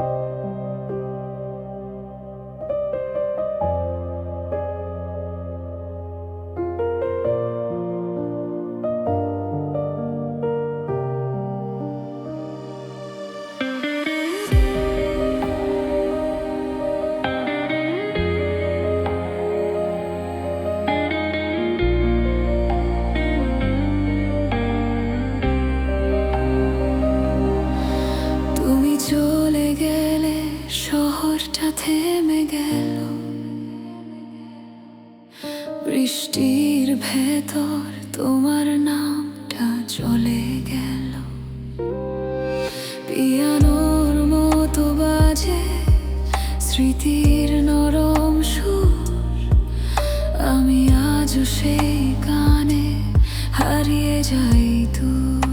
তুমি গেল। বৃষ্টির ভেতর তোমার নামটা চলে গেল। পিয়ানোর মতো বাজে স্মৃতির নরম সুর। আমি আজও সেই গানে হারিয়ে যাই দূর।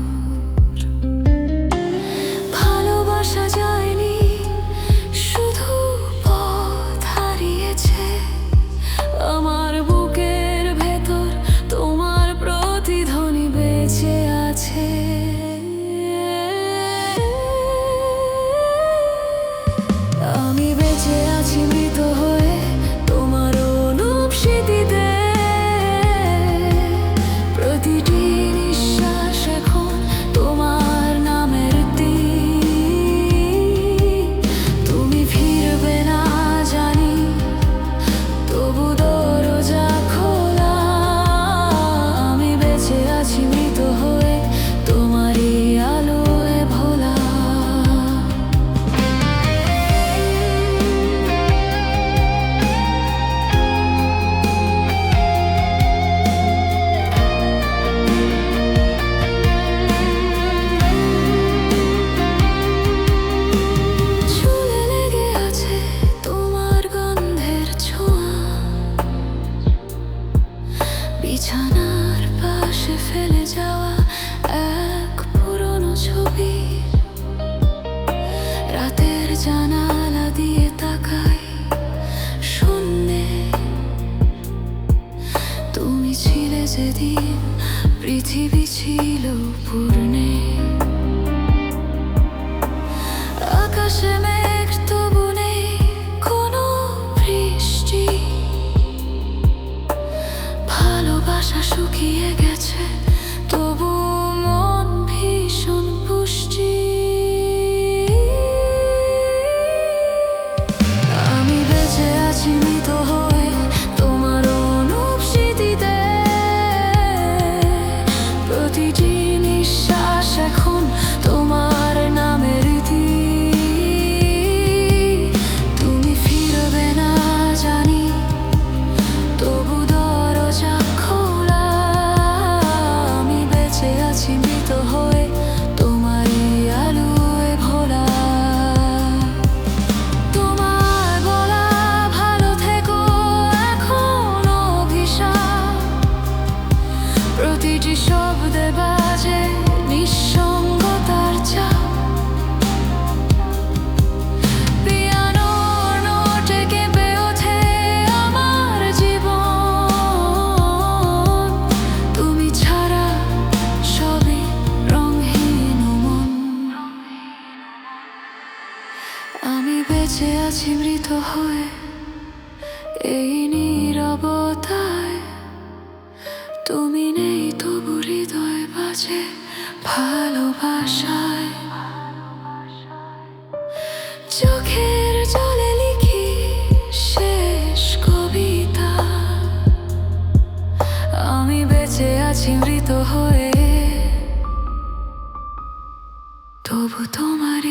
বিছানার পাশে ফেলে যাওয়া এক পুরনো ছবি। রাতের জানালা দিয়ে তাকাই শূন্যে। তুমি ছিলে যেদিন পৃথিবী ছিল পূর্ণে। আকাশে মেঘ আমি বেঁচে আছি মৃত হয়ে এই নীরবতায়। তুমি নেই তবু হৃদয় বাজে ভালোবাসায়। চোখের জলে লিখি শেষ কবিতা। আমি বেঁচে আছি মৃত হয়ে। তবু তোমার